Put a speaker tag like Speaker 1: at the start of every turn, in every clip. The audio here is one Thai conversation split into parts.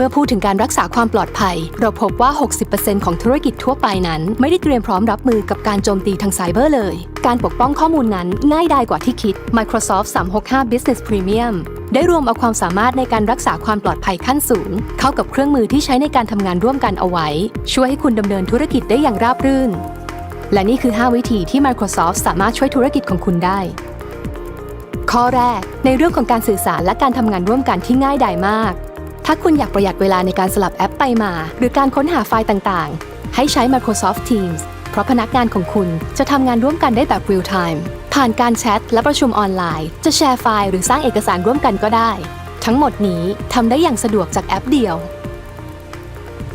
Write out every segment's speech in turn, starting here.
Speaker 1: เมื่อพูดถึงการรักษาความปลอดภัย เราพบว่า 60%ของธุรกิจทั่วไปนั้น ไม่ได้เตรียมพร้อมรับมือกับการโจมตีทางไซเบอร์เลย การปกป้องข้อมูลนั้นง่ายดายกว่าที่คิด Microsoft 365 Business Premium ได้รวมเอาความสามารถในการรักษาความปลอดภัยขั้นสูง เข้ากับเครื่องมือที่ใช้ในการทำงานร่วมกันเอาไว้ ช่วยให้คุณดำเนินธุรกิจได้อย่างราบรื่น และนี่คือ 5 วิธีที่ Microsoft สามารถช่วยธุรกิจของคุณได้ข้อแรก ในเรื่องของการสื่อสารและการทำงานร่วมกันที่ง่ายดายมาก ถ้าคุณอยากประหยัดเวลาในการสลับแอปไปมา หรือการค้นหาไฟล์ต่างๆ ให้ใช้ Microsoft Teams เพราะพนักงานของคุณจะทำงานร่วมกันได้แบบ real time ผ่านการแชทและประชุมออนไลน์ จะแชร์ไฟล์หรือสร้างเอกสารร่วมกันก็ได้ ทั้งหมดนี้ทำได้อย่างสะดวกจากแอปเดียว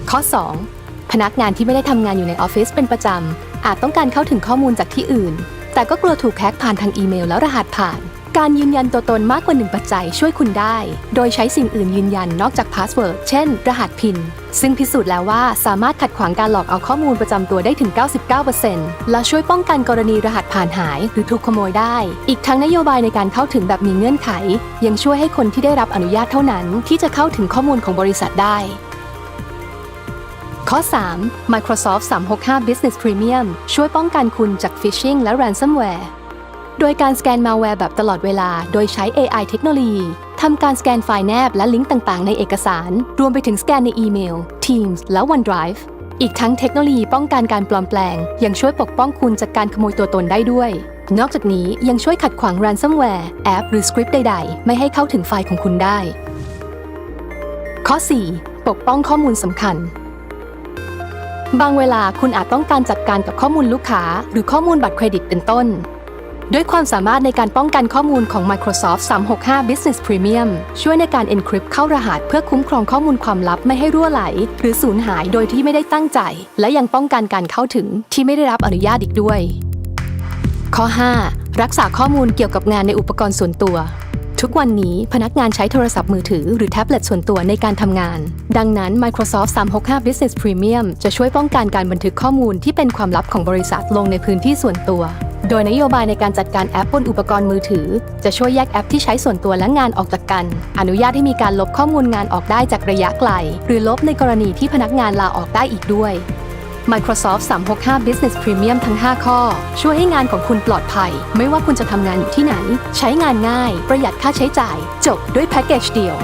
Speaker 1: ข้อ 2. พนักงานที่ไม่ได้ทำงานอยู่ในออฟฟิศเป็นประจำอาจต้องการเข้าถึงข้อมูลจากที่อื่น แต่ก็กลัวถูกแฮ็กผ่านทางอีเมลแล้วรหัสผ่าน การยืนยันตัวตนมากกว่าหนึ่งปัจจัยช่วยคุณได้ โดยใช้สิ่งอื่นยืนยันนอกจากพาสเวิร์ด เช่น รหัสพิน ซึ่งพิสูจน์แล้วว่าสามารถขัดขวางการหลอกเอาข้อมูลประจำตัวได้ถึง 99%และช่วยป้องกันกรณีรหัสผ่านหายหรือถูกขโมยได้ อีกทั้งนโยบายในการเข้าถึงแบบมีเงื่อนไข ยังช่วยให้คนที่ได้รับอนุญาตเท่านั้น ที่จะเข้าถึงข้อมูลของบริษัทได้ข้อ 3. Microsoft 365 Business Premium ช่วยป้องกันคุณจาก Phishing และ Ransomware โดยการสแกนมาแวร์แบบตลอดเวลา โดยใช้ AI เทคโนโลยีทำการสแกนไฟล์แนบและลิงก์ต่างๆ ในเอกสาร รวมไปถึงสแกนในอีเมล Teams และ OneDrive อีกทั้งเทคโนโลยีป้องกันการปลอมแปลง ยังช่วยปกป้องคุณจากการขโมยตัวตนได้ด้วย นอกจากนี้ยังช่วยขัดขวาง Ransomware แอปหรือสคริปต์ใด ๆ ไม่ให้เข้าถึงไฟล์ของคุณได้ ข้อ 4. ปกป้องข้อมูลสำคัญ บางเวลาคุณอาจต้องการจัดการกับข้อมูลลูกค้า หรือข้อมูลบัตรเครดิตเป็นต้น ด้วยความสามารถในการป้องกันข้อมูลของ Microsoft 365 Business Premium ช่วยในการ encrypt เข้ารหัส เพื่อคุ้มครองข้อมูลความลับไม่ให้รั่วไหล หรือสูญหายโดยที่ไม่ได้ตั้งใจ และยังป้องกันการเข้าถึงที่ไม่ได้รับอนุญาตอีกด้วย ข้อ 5. รักษาข้อมูลเกี่ยวกับงานในอุปกรณ์ส่วนตัวทุกวันนี้พนักงานใช้โทรศัพท์มือถือหรือแท็บเล็ตส่วนตัวในการทำงาน ดังนั้น Microsoft 365 Business Premium จะช่วยป้องกันการบันทึกข้อมูลที่เป็นความลับของบริษัทลงในพื้นที่ส่วนตัว ดยนโยบายในการจัดการแอปบนอุปกรณ์มือถือ จะช่วยแยกแอปที่ใช้ส่วนตัวและงานออกจากกัน อนุญาตให้มีการลบข้อมูลงานออกได้จากระยะไกล หรือลบในกรณีที่พนักงานลาออกได้อีกด้วย Microsoft 365 Business Premium ทั้ง 5 ข้อ ช่วยให้งานของคุณปลอดภัย ไม่ว่าคุณจะทำงานอยู่ที่ไหน ใช้งานง่าย ประหยัดค่าใช้จ่าย จบด้วยแพ็กเกจเดียว